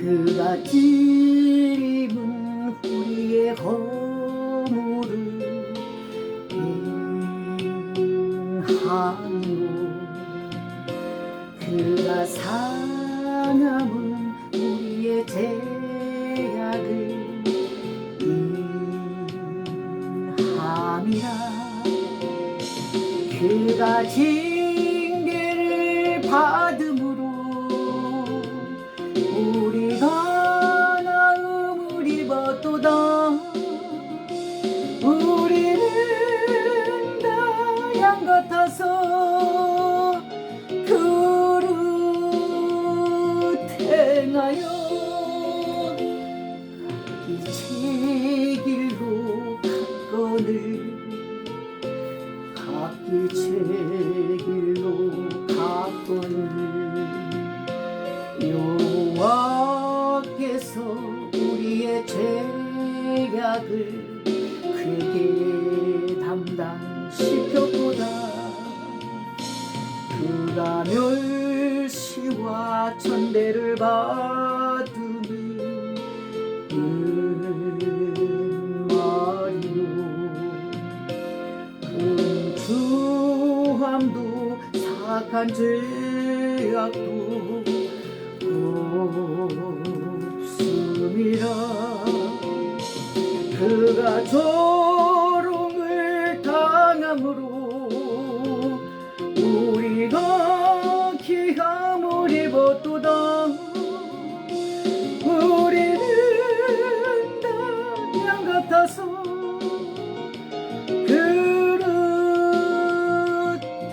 그가 찌르은 우리의 허물을 인하고 그가 사남은 우리의 제약을 인함이라. 그가 징계를 받음으로 우리가 나음을 입었도다. 우리는 다 양 같아서 그릇 행하여 각기 제 길로 갔거늘 각기 제 길로 갔거늘 여호와께서 우리의 죄악을 그에게 담당시켰도다. 그가 멸시와 천대를 받으니 은 말이요. 근주함도 사악한 죄악도 그가 조롱을 당함으로 우리가 기함을 입었도다. 우리는 다양 같아서 그릇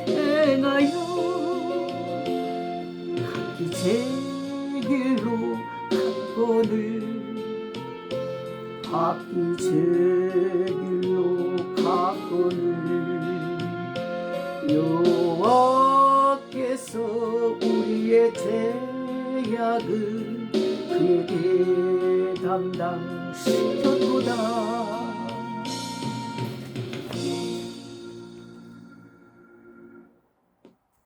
행하여 각기 제 길로 갔거늘 각기 제 길로 갔거늘. 여호와께서 우리의 죄악을 그에게 담당시켰도다